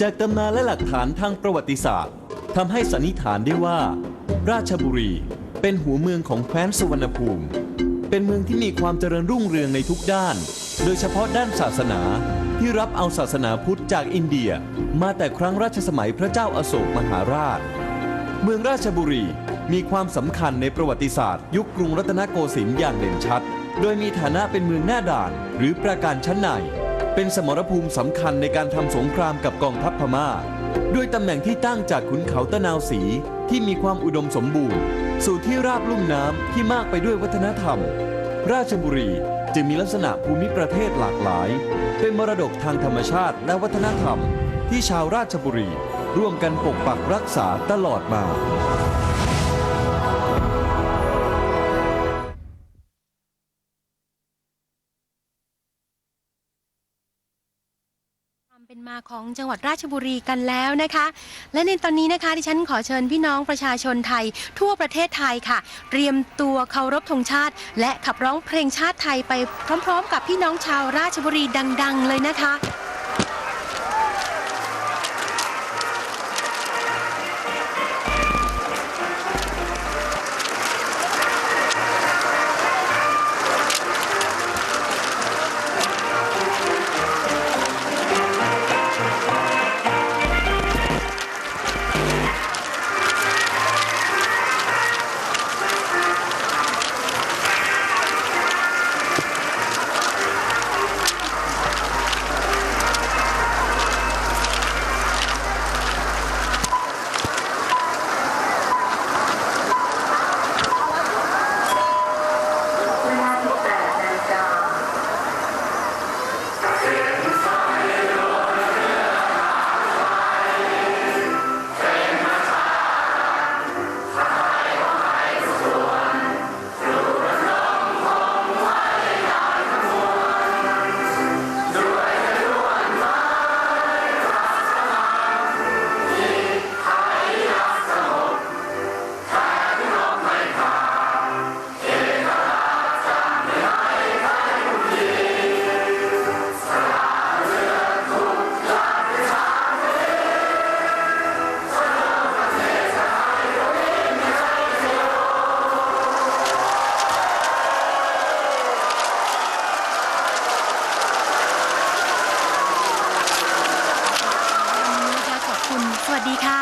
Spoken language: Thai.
จากตำนานและหลักฐานทางประวัติศาสตร์ทำให้สันนิษฐานได้ว่า ราชบุรีเป็นหัวเมืองของแคว้นสุวรรณภูมิ เป็นเมืองที่มีความเจริญรุ่งเรืองในทุกด้าน โดยเฉพาะด้านศาสนาที่รับเอาศาสนาพุทธจากอินเดีย มาแต่ครั้งราชสมัยพระเจ้าอาโศกมหาราช เมืองราชบุรีมีความสำคัญในประวัติศาสตร์ ยุคกรุงรัตนโกสินทร์อย่างเด่นชัด โดยมีฐานะเป็นเมืองหน้าด่านหรือประการชั้นใน เป็นสมรภูมิสำคัญในการทำสงครามกับกองทัพพม่า ด้วยตำแหน่งที่ตั้งจากขุนเขาตะนาวสีที่มีความอุดมสมบูรณ์ สู่ที่ราบลุ่มน้ำที่มากไปด้วยวัฒนธรรม ราชบุรีจึงมีลักษณะภูมิประเทศหลากหลาย เป็นมรดกทางธรรมชาติและวัฒนธรรม ที่ชาวราชบุรี ร่วมกันปกปักรักษาตลอดมา ความเป็นมาของจังหวัดราชบุรีกันแล้วนะคะ และในตอนนี้นะคะที่ฉันขอเชิญพี่น้องประชาชนไทย ทั่วประเทศไทยค่ะ เตรียมตัวเคารพธงชาติ และขับร้องเพลงชาติไทยไปพร้อม ๆ กับพี่น้องชาวราชบุรีดัง ๆ เลยนะคะ 迪卡